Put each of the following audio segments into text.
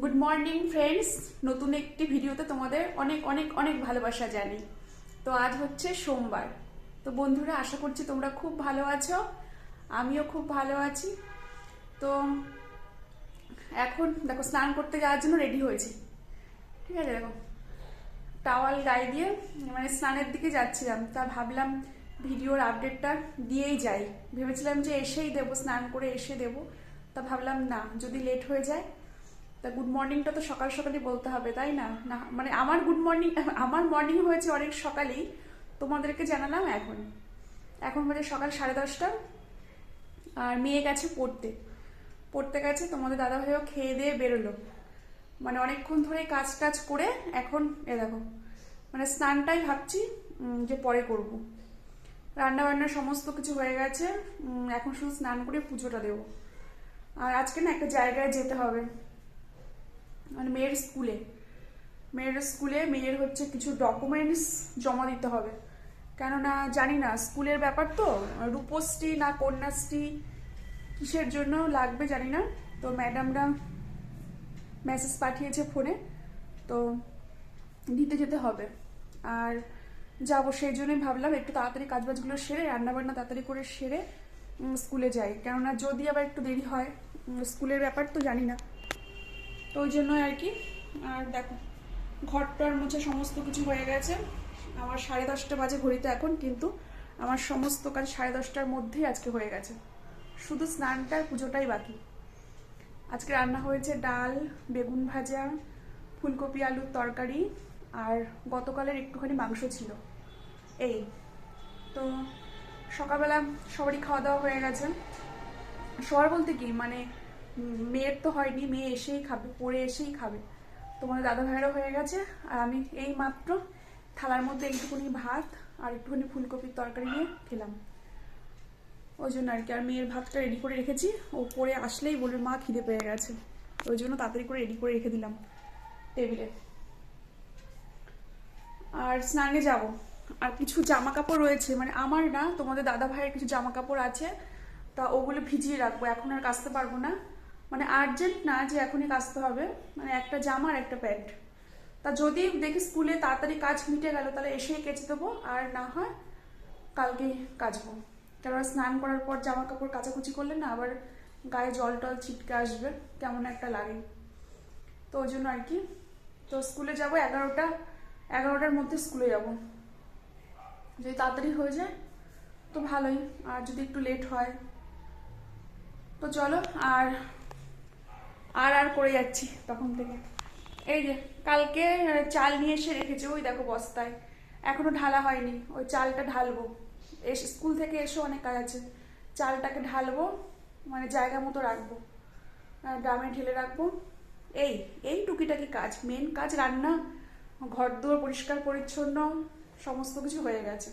Good morning friends নতুন একটি ভিডিওতে তোমাদের অনেক অনেক অনেক ভালোবাসা জানি। তো আজ হচ্ছে সোমবার। তো বন্ধুরা, আশা করছি তোমরা খুব ভালো আছো। আমিও খুব ভালো আছি। তো এখন দেখো, স্নান করতে যাওয়ার জন্য রেডি হয়েছি। ঠিক আছে, দেখো। টাওয়াল গায়ে দিয়ে মানে স্নানের দিকে যাচ্ছিলাম। তা ভাবলাম ভিডিওর আপডেটটা দিয়েই যাই। ভেবেছিলাম যে এসেই দেবো, স্নান করে এসে দেবো। তা ভাবলাম না, যদি লেট হয়ে যায় তা গুড মর্নিংটা তো সকাল সকালই বলতে হবে, তাই না? না মানে আমার গুড মর্নিং আমার মর্নিং হয়েছে অনেক সকালেই। তোমাদেরকে জানালাম এখন। এখন বাজে সকাল সাড়ে দশটা। আর মেয়ে গেছে পড়তে। পড়তে গেছে, তোমাদের দাদা ভাইও খেয়ে দিয়ে বেরোলো। মানে অনেকক্ষণ ধরে কাজ টাজ করে এখন, এ দেখো মানে স্নানটাই ভাবছি যে পরে করব। রান্না বান্না সমস্ত কিছু হয়ে গেছে এখন শুধু স্নান করে পুজোটা দেবো। আর আজকে না একটা জায়গায় যেতে হবে। মানে মেয়ের স্কুলে। মেয়ের স্কুলে মেয়ের হচ্ছে কিছু ডকুমেন্টস জমা দিতে হবে। কেননা জানি না, স্কুলের ব্যাপার তো, রূপশ্রী না কন্যাশ্রী, কিসের জন্য লাগবে জানি না। তো ম্যাডামরা মেসেজ পাঠিয়েছে ফোনে তো দিতে যেতে হবে। আর যাব সেই জন্যই ভাবলাম একটু তাড়াতাড়ি কাজবাজগুলো সেরে, রান্নাবান্না তাড়াতাড়ি করে সেরে স্কুলে যাই। কেননা যদি আবার একটু দেরি হয় স্কুলের ব্যাপার তো জানি না। তো ওই জন্য আর কি। আর দেখো, ঘরটার মুছে সমস্ত কিছু হয়ে গেছে। আমার সাড়ে দশটা বাজে ঘড়িতে এখন, কিন্তু আমার সমস্ত কাজ সাড়ে দশটার মধ্যেই আজকে হয়ে গেছে। শুধু স্নানটা পুজোটাই বাকি। আজকে রান্না হয়েছে ডাল, বেগুন ভাজা, ফুলকপি, আলুর তরকারি আর গতকালের একটুখানি মাংস ছিল। এই তো সকালবেলা সবারই খাওয়া দাওয়া হয়ে গেছে। সবার বলতে কি? মানে মেয়ের তো হয়নি, মেয়ে এসেই খাবে, পড়ে এসেই খাবে। তোমার দাদা ভাইয়েরও হয়ে গেছে, আর আমি এই মাত্র থালার মধ্যে একটুখানি ভাত আর একটুখানি ফুলকপির তরকারি নিয়ে খেলাম। ওই জন্য আর কি, আর মেয়ের ভাতটা রেডি করে রেখেছি। ও পরে আসলেই বলবে, মা খিদে পেয়ে গেছে। ওই জন্য তাড়াতাড়ি করে রেডি করে রেখে দিলাম টেবিলে আর স্নানে যাব। আর কিছু জামা কাপড় রয়েছে মানে আমার না, তোমাদের দাদা ভাইয়ের কিছু জামা কাপড় আছে, তা ওগুলো ভিজিয়ে রাখব। এখন আর কাচতে পারব না। মানে আর্জেন্ট না যে এখনই কাচতে হবে মানে একটা জামা আর একটা প্যান্ট তা যদি দেখি স্কুলে তাড়াতাড়ি কাজ মিটে গেল, তাহলে এসেই কেচে দেবো, আর না হয় কালকে কাচবো। কারণ স্নান করার পর জামা কাপড় কাচাকুচি করলে না আবার গায়ে জল টল ছিটকে আসবে, কেমন একটা লাগে। তো ওই জন্য আর কি। তো স্কুলে যাব এগারোটা, এগারোটার মধ্যে স্কুলে যাব। যদি তাড়াতাড়ি হয়ে যায়, তো ভালোই। আর যদি একটু লেট হয়, তো চলো, আর আর আর করে যাচ্ছি তখন থেকে। এই যে, কালকে চাল নিয়ে এসে রেখেছে, ওই দেখো বস্তায়। এখনও ঢালা হয়নি, ওই চালটা ঢালবো। এসে, স্কুল থেকে এসে, অনেক কাজ আছে। চালটাকে ঢালবো মানে জায়গা মতো রাখব। ড্রামে ঢেলে রাখব। এই এই টুকিটাকি কাজ মেন কাজ রান্না ঘর দুয়ার পরিষ্কার পরিচ্ছন্ন, সমস্ত কিছু হয়ে গেছে।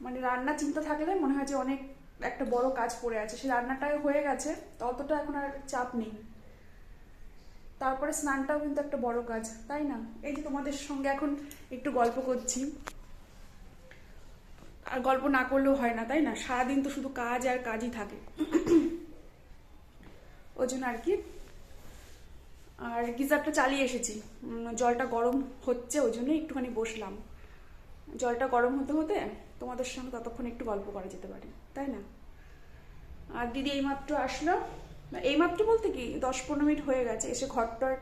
মানে রান্না চিন্তা থাকলে মনে হয় যে অনেক একটা বড় কাজ পড়ে আছে। সেই রান্নাটাই হয়ে গেছে, ততটা এখন আর চাপ নেই। তারপরে স্নানটাও কিন্তু একটা বড় কাজ, তাই না? এই যে তোমাদের সঙ্গে এখন একটু গল্প করছি। আর গল্প না করলেও হয় না, তাই না? সারাদিন তো শুধু কাজ আর কাজই থাকে। ওই জন্য আর কি। আর গিজারটা চালিয়ে এসেছি। জলটা গরম হচ্ছে, ওই জন্য একটুখানি বসলাম। জলটা গরম হতে হতে তোমাদের সঙ্গে ততক্ষণ একটু গল্প করা যেতে পারে, তাই না? আর দিদি এইমাত্র আসলো। এইমাত্র বলতে কি, দশ পনেরো মিনিট হয়ে গেছে। এসে ঘরটার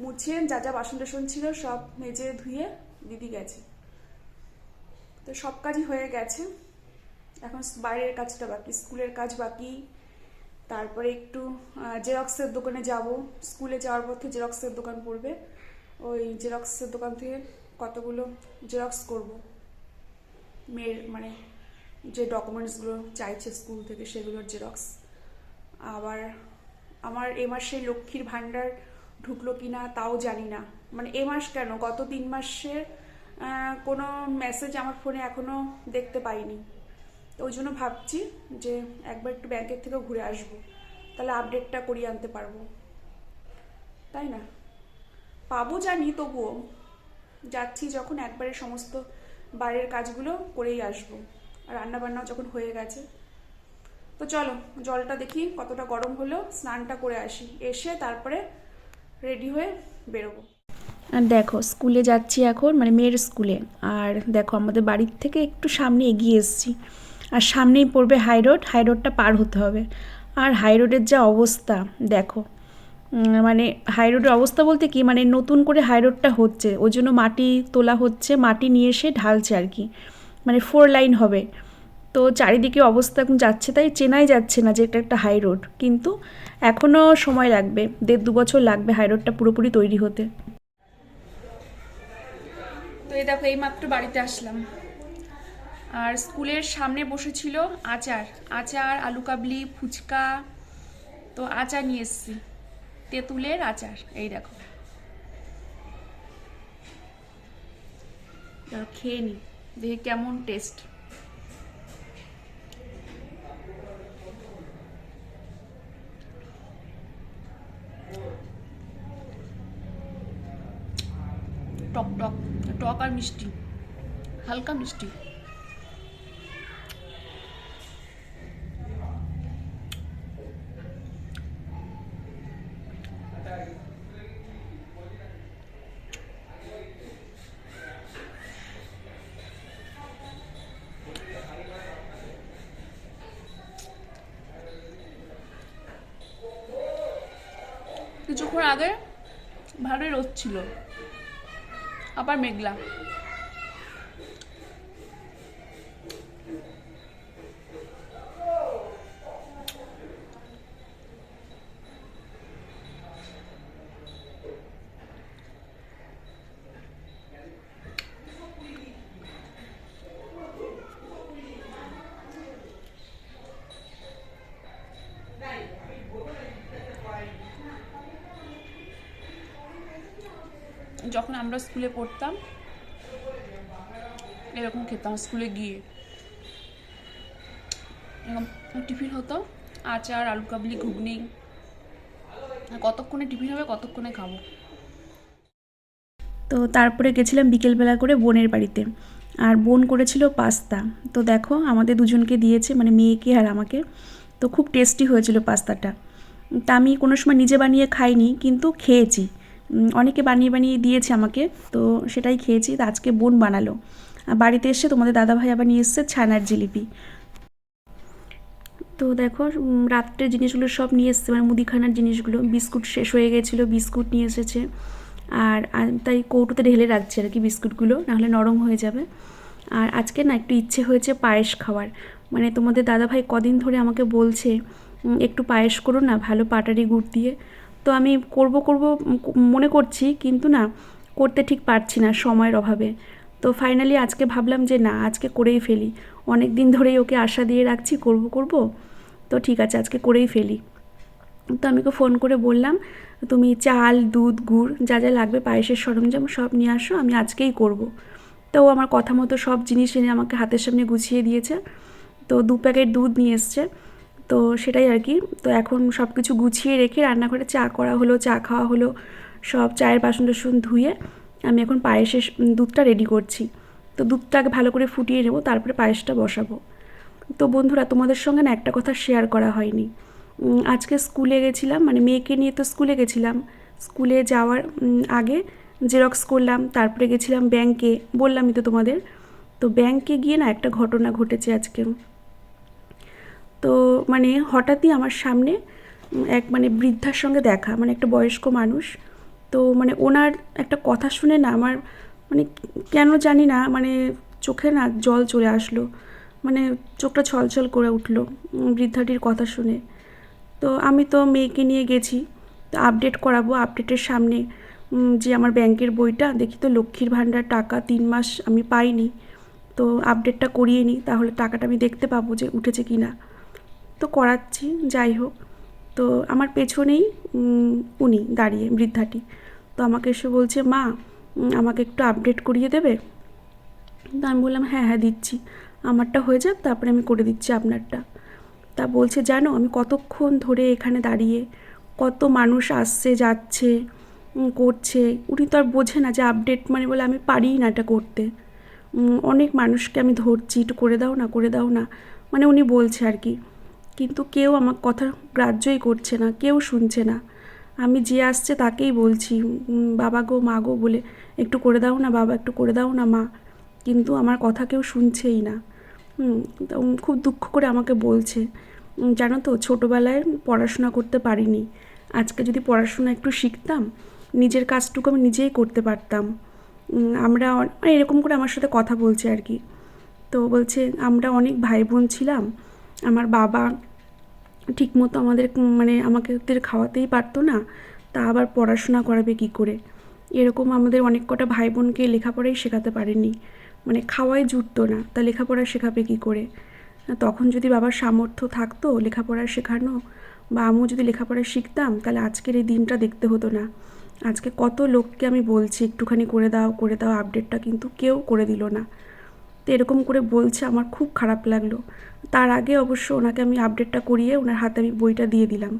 মুছিয়ে যা যা বাসন টাসন ছিল সব মেজে ধুয়ে দিদি গেছে। তো সব কাজই হয়ে গেছে। এখন বাইরের কাজটা বাকি, স্কুলের কাজ বাকি। তারপরে একটু জেরক্সের দোকানে যাব। স্কুলে যাওয়ার পথে জেরক্সের দোকান পড়বে। ওই জেরক্সের দোকান থেকে কতগুলো জেরক্স করব। মেয়ের মানে যে ডকুমেন্টসগুলো চাইছে স্কুল থেকে সেগুলোর জেরক্স। আবার আমার এ মাসে লক্ষ্মীর ভাণ্ডার ঢুকলো কি না তাও জানি না। মানে এ মাস কেন? গত তিন মাসের কোনো মেসেজ আমার ফোনে এখনও দেখতে পাইনি। তো ওই জন্য ভাবছি যে একবার একটু ব্যাংকের থেকেও ঘুরে আসব। তাহলে আপডেটটা করিয়ে আনতে পারব। তাই না? পাবো জানি তবুও। যাচ্ছি যখন একবারে সমস্ত বাইরের কাজগুলো করেই আসব। আর রান্নাবান্নাও যখন হয়ে গেছে তো চলো, জলটা দেখি, কতটা গরম হলো স্নানটা করে আসি। এসে তারপরে রেডি হয়ে বেরোবো। আর দেখো, স্কুলে যাচ্ছি এখন মানে মেয়ের স্কুলে। আর দেখো, আমাদের বাড়ির থেকে একটু সামনে এগিয়ে এসেছি। আর সামনেই পড়বে হাই রোড হাই রোডটা পার হতে হবে। আর হাই রোডের যা অবস্থা, দেখো। মানে হাই রোডের অবস্থা বলতে কি মানে নতুন করে হাই রোডটা হচ্ছে। ওই জন্য মাটি তোলা হচ্ছে, মাটি নিয়ে এসে ঢালছে আর কি। মানে ফোর লাইন হবে। তো চারিদিকে অবস্থা এখন যাচ্ছে, তাই চেনাই যাচ্ছে না যে এটা একটা হাই রোড কিন্তু এখনও সময় লাগবে, দেড় দু বছর লাগবে হাই রোডটা পুরোপুরি তৈরি হতে। তো এই দেখো, এইমাত্র বাড়িতে আসলাম। আর স্কুলের সামনে বসেছিল আচার। আচার, আলু কাবলি, ফুচকা, তো আচার নিয়ে এসেছি। তেঁতুলের আচার, এই দেখো। খেয়ে নি, দেখি কেমন টেস্ট টক টক টক আর মিষ্টি হালকা মিষ্টি। কিছুক্ষণ আগে ভালোই রোদ ছিল। আবার মেঘলা। যখন আমরা স্কুলে পড়তাম, এরকম খেতাম স্কুলে গিয়ে। এরকম টিফিন হতো, আচার, আলু কাবলি, ঘুগনি। কতক্ষণে টিফিন হবে, কতক্ষণে খাব। তো তারপরে গেছিলাম বিকেলবেলা করে বোনের বাড়িতে। আর বোন করেছিল পাস্তা। তো দেখো, আমাদের দুজনকে দিয়েছে মানে মেয়েকে আর আমাকে। তো খুব টেস্টি হয়েছিল পাস্তাটা। তা আমি কোনো সময় নিজে বানিয়ে খাইনি, কিন্তু খেয়েছি। অনেকে বানিয়ে বানিয়ে দিয়েছে আমাকে, তো সেটাই খেয়েছি, তো আজকে বোন বানালো। বাড়িতে এসে তোমাদের দাদাভাই আবার নিয়ে এসছে ছানার জিলিপি। তো দেখো রাত্রের জিনিসগুলো সব নিয়ে এসছে মানে মুদিখানার জিনিসগুলো। বিস্কুট শেষ হয়ে গেছিল, বিস্কুট নিয়ে এসেছে। আর তাই কৌটোতে ঢেলে রাখছে আর কি বিস্কুটগুলো, নাহলে নরম হয়ে যাবে। আর আজকে না একটু ইচ্ছে হয়েছে পায়েস খাওয়ার। মানে তোমাদের দাদাভাই কদিন ধরে আমাকে বলছে একটু পায়েস করো না, ভালো পাটারি গুড় দিয়ে। তো আমি করব করব, মনে করছি, কিন্তু না, করতে ঠিক পারছি না সময়ের অভাবে। তো ফাইনালি আজকে ভাবলাম যে না, আজকে করেই ফেলি। অনেক দিন ধরেই ওকে আশা দিয়ে রাখছি, করব করব। তো ঠিক আছে, আজকে করেই ফেলি। তো আমি ওকে ফোন করে বললাম, তুমি চাল, দুধ, গুড়, যা যা লাগবে, পায়েসের সরঞ্জাম সব নিয়ে আসো, আমি আজকেই করব। তো আমার কথা মতো সব জিনিস এনে আমাকে হাতের সামনে গুছিয়ে দিয়েছে। তো দু প্যাকেট দুধ নিয়ে এসছে। তো সেটাই আর কি। তো এখন সব কিছু গুছিয়ে রেখে রান্নাঘরে চা করা হলো, চা খাওয়া হলো, সব চায়ের বাসন টাসন ধুয়ে আমি এখন পায়েসের দুধটা রেডি করছি। তো দুধটাকে ভালো করে ফুটিয়ে নেব, তারপরে পায়েসটা বসাবো। তো বন্ধুরা, তোমাদের সঙ্গে না একটা কথা শেয়ার করা হয়নি। আজকে স্কুলে গেছিলাম মানে মেয়েকে নিয়ে তো স্কুলে গেছিলাম। স্কুলে যাওয়ার আগে জেরক্স করলাম, তারপরে গেছিলাম ব্যাংকে বললামই তো তোমাদের। তো ব্যাংকে গিয়ে না একটা ঘটনা ঘটেছে আজকে তো মানে হঠাৎই আমার সামনে এক মানে বৃদ্ধার সঙ্গে দেখা মানে একটা বয়স্ক মানুষ। তো মানে ওনার একটা কথা শুনে না আমার মানে কেন জানি না মানে চোখে না জল চলে আসলো। মানে চোখটা ছলছল করে উঠল বৃদ্ধাটির কথা শুনে। তো আমি তো মেয়েকে নিয়ে গেছি, তো আপডেট করাবো আপডেটের সামনে যে আমার ব্যাংকের বইটা, দেখি তো লক্ষ্মীর ভাণ্ডার টাকা তিন মাস আমি পাইনি। তো আপডেটটা করিয়ে নিই, তাহলে টাকাটা আমি দেখতে পাবো যে উঠেছে কি না তো করাচ্ছি, যাই হোক। তো আমার পেছনেই উনি দাঁড়িয়ে, বৃদ্ধাটি। তো আমাকে এসে বলছে, মা আমাকে একটু আপডেট করিয়ে দেবে? তো আমি বললাম হ্যাঁ হ্যাঁ দিচ্ছি। আমারটা হয়ে যাক, তারপরে আমি করে দিচ্ছি আপনারটা। তা বলছে, জানো, আমি কতক্ষণ ধরে এখানে দাঁড়িয়ে, কত মানুষ আসছে, যাচ্ছে করছে, উনি তো আর বোঝে না যে আপডেট মানে বলে আমি পারিই না এটা করতে। অনেক মানুষকে আমি ধরছি, একটু করে দাও না, করে দাও না। মানে উনি বলছে আর কি। কিন্তু কেউ আমার কথা গ্রাহ্যই করছে না, কেউ শুনছে না। আমি যে আসছে তাকেই বলছি বাবা গো, মা গো বলে, একটু করে দাও না বাবা, একটু করে দাও না মা। কিন্তু আমার কথা কেউ শুনছেই না। খুব দুঃখ করে আমাকে বলছে। জানো তো, ছোটোবেলায় পড়াশোনা করতে পারিনি। আজকে যদি পড়াশোনা একটু শিখতাম, নিজের কাজটুকু আমি নিজেই করতে পারতাম। আমরা মানে এরকম করে আমার সাথে কথা বলছে আর কি। তো বলছে, আমরা অনেক ভাই বোন ছিলাম। আমার বাবা ঠিকমতো আমাদের মানে আমাকে ওদের খাওয়াতেই পারতো না, তা আবার পড়াশোনা করাবে কি করে? এরকম আমাদের অনেক কটা ভাই বোনকে লেখাপড়াই শেখাতে পারেনি। মানে খাওয়াই জুটতো না, তা লেখাপড়া শেখাবে কি করে? তখন যদি বাবার সামর্থ্য থাকতো লেখাপড়া শেখানো, বা আমিও যদি লেখাপড়া শিখতাম, তাহলে আজকের এই দিনটা দেখতে হতো না। আজকে কত লোককে আমি বলছি, একটুখানি করে দাও করে দাও, আপডেটটা কিন্তু কেউ করে দিল না। তো এরকম করে বলছে আমার খুব খারাপ লাগল। তার আগে অবশ্য ওনাকে আমি আপডেটটা করিয়ে ওনার হাতে আমি বইটা দিয়ে দিলাম।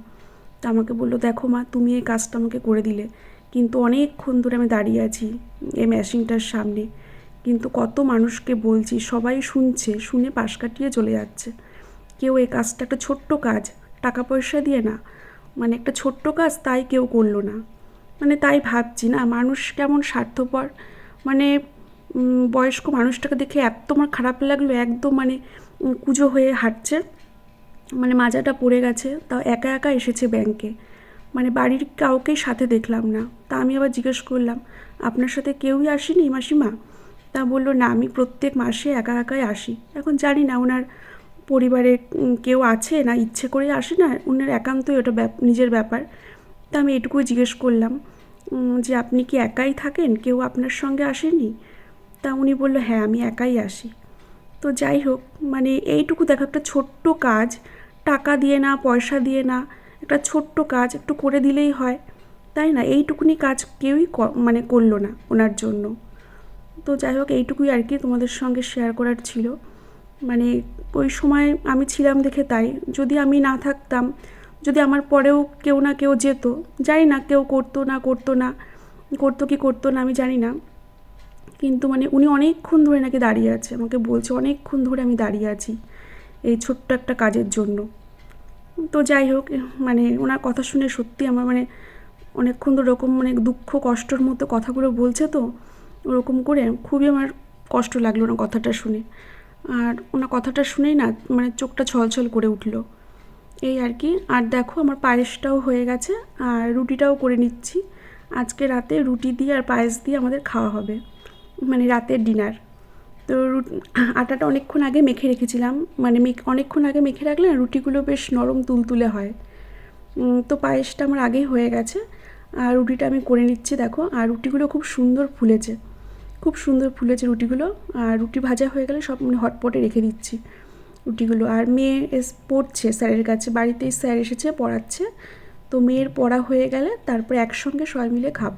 তো আমাকে বলল, দেখো মা, তুমি এই কাজটা আমাকে করে দিলে। কিন্তু অনেকক্ষণ ধরে আমি দাঁড়িয়ে আছি এই মেশিনটার সামনে। কিন্তু কত মানুষকে বলছি, সবাই শুনছে, শুনে পাশ কাটিয়ে চলে যাচ্ছে। কেউ এই কাজটা একটা ছোট্ট কাজ, টাকা পয়সা দিয়ে না। মানে একটা ছোট্ট কাজ তাই কেউ করল না। মানে তাই ভাবছি না, মানুষ কেমন স্বার্থপর। মানে বয়স্ক মানুষটাকে দেখে এত আমার খারাপ লাগল, একদম মানে কুঁজো হয়ে হাঁটছে। মানে মাজাটা পড়ে গেছে তাও একা একা এসেছে ব্যাংকে মানে বাড়ির কাউকেই সাথে দেখলাম না। তা আমি আবার জিজ্ঞেস করলাম, আপনার সাথে কেউই আসেনি মাসিমা? তা বলল, না, আমি প্রত্যেক মাসে একা একাই আসি। এখন জানি না ওনার পরিবারে কেউ আছে না, ইচ্ছে করে আসে না, ওনার একান্তই ওটা নিজের ব্যাপার। তা আমি এটুকুই জিজ্ঞেস করলাম যে আপনি কি একাই থাকেন? কেউ আপনার সঙ্গে আসেনি? তা উনি বলল হ্যাঁ আমি একাই আসি। তো যাই হোক মানে এইটুকু দেখো, একটা ছোট্ট কাজ, টাকা দিয়ে না, পয়সা দিয়ে না, একটা ছোট্ট কাজ একটু করে দিলেই হয়। তাই না? এইটুকুনি কাজ কেউই মানে করল না ওনার জন্য। তো যাই হোক, এইটুকুই আর কি তোমাদের সঙ্গে শেয়ার করার ছিল। মানে ওই সময় আমি ছিলাম দেখে তাই। যদি আমি না থাকতাম, যদি আমার পরেও কেউ না কেউ যেত, জানি না কেউ করতো না করতো না, করতো কি করতো না, আমি জানি না। কিন্তু মানে উনি অনেকক্ষণ ধরে নাকি দাঁড়িয়ে আছে, আমাকে বলছে অনেকক্ষণ ধরে আমি দাঁড়িয়ে আছি এই ছোট্ট একটা কাজের জন্য। তো যাই হোক মানে ওনার কথা শুনে সত্যি আমার মানে অনেকক্ষণ তো ওরকম মানে দুঃখ, কষ্টর মতো কথাগুলো বলছে তো, ওরকম করে খুবই আমার কষ্ট লাগল না কথাটা শুনে। আর ওনার কথাটা শুনেই না মানে চোখটা ছলছল করে উঠল। এই আর কি, আর দেখো আমার পায়েসটাও হয়ে গেছে, আর রুটিটাও করে নিচ্ছি। আজকে রাতে রুটি দিয়ে আর পায়েস দিয়ে আমাদের খাওয়া হবে। মানে রাতের ডিনার তো আটাটা অনেকক্ষণ আগে মেখে রেখেছিলাম। মানে অনেকক্ষণ আগে মেখে রাখলে রুটিগুলো বেশ নরম তুলতুলে হয়। তো পায়েসটা আমার আগেই হয়ে গেছে। আর রুটিটা আমি করে নিচ্ছি, দেখো। আর রুটিগুলো খুব সুন্দর ফুলেছে। খুব সুন্দর ফুলেছে রুটিগুলো। আর রুটি ভাজা হয়ে গেলে সব মানে হটপটে রেখে দিচ্ছি রুটিগুলো। আর মেয়ে এস, পড়ছে স্যারের কাছে। বাড়িতেই স্যার এসেছে, পড়াচ্ছে। তো মেয়ের পড়া হয়ে গেলে তারপরে একসঙ্গে সবাই মিলে খাব।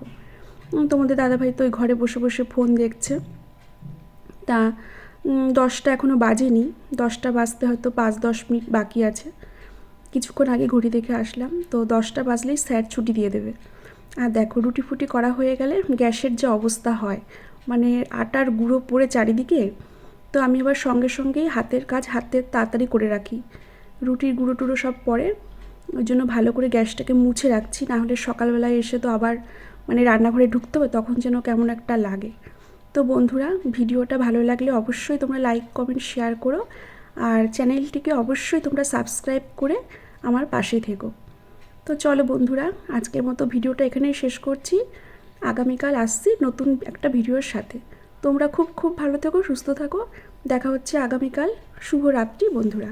তোমাদের দাদাভাই তো ওই ঘরে বসে বসে ফোন দেখছে। তা দশটা এখনও বাজেনি। দশটা বাজতে হয়তো পাঁচ দশ মিনিট বাকি আছে। কিছুক্ষণ আগে ঘড়ি দেখে আসলাম। তো দশটা বাজলেই স্যার ছুটি দিয়ে দেবে। আর দেখো, রুটি ফুটি করা হয়ে গেলে গ্যাসের যে অবস্থা হয় মানে আটার গুঁড়ো পড়ে চারিদিকে, তো আমি আবার সঙ্গে সঙ্গেই হাতের কাজ হাতে তাড়াতাড়ি করে রাখি। রুটির গুঁড়ো টুড়ো সব পরে, ওই জন্য ভালো করে গ্যাসটাকে মুছে রাখছি। না হলে সকালবেলায় এসে তো আবার মানে রান্নাঘরে ঢুকতে হবে, তখন যেন কেমন একটা লাগে। তো বন্ধুরা, ভিডিওটা ভালো লাগলে অবশ্যই তোমরা লাইক কমেন্ট শেয়ার করো। আর চ্যানেলটিকে অবশ্যই তোমরা সাবস্ক্রাইব করে আমার পাশে থেকো। তো চলো বন্ধুরা, আজকের মতো ভিডিওটা এখানেই শেষ করছি। আগামীকাল আসছি নতুন একটা ভিডিওর সাথে। তোমরা খুব খুব ভালো থেকো, সুস্থ থাকো। দেখা হচ্ছে আগামীকাল। শুভরাত্রি বন্ধুরা।